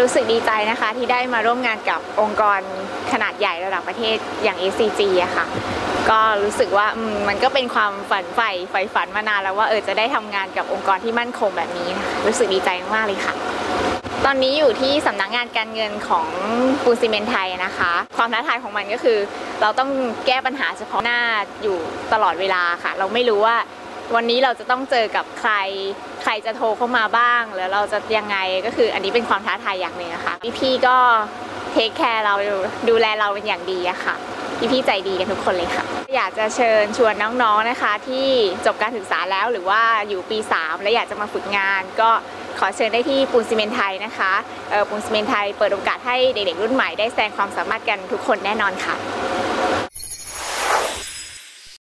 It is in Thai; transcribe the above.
รู้สึกดีใจนะคะที่ได้มาร่วมงานกับองค์กรขนาดใหญ่ระดับประเทศอย่าง ACG อะค่ะ ก็รู้สึกว่ามันก็เป็นความฝันใฝ่ใฝ่ฝันมานานแล้วว่าเออจะได้ทำงานกับองค์กรที่มั่นคงแบบนี้นะคะรู้สึกดีใจมากเลยค่ะ ตอนนี้อยู่ที่สำนักงานการเงินของปูนซีเมนไทยนะคะ ความท้าทายของมันก็คือ เราต้องแก้ปัญหาเฉพาะหน้าอยู่ตลอดเวลาค่ะ เราไม่รู้ว่า วันนี้เราจะต้องเจอกับใคร ใครจะโทรเข้ามาบ้างหรือเราจะยังไงก็คืออันนี้เป็นความท้าทายอย่างหนึ่งนะคะพี่ๆก็เทคแคร์เราดูแลเราเป็นอย่างดีอะค่ะพี่ๆใจดีกันทุกคนเลยค่ะ อยากจะเชิญชวนน้องๆนะคะ ที่จบการศึกษาแล้วหรือว่าอยู่ปี 3 และอยากจะมาฝึกงาน ก็ขอเชิญได้ที่ปูนซีเมนไทยนะคะปูนซีเมนไทยเปิดโอกาสให้เด็กๆรุ่นใหม่ได้แสดงความสามารถกันทุกคนแน่นอนค่ะ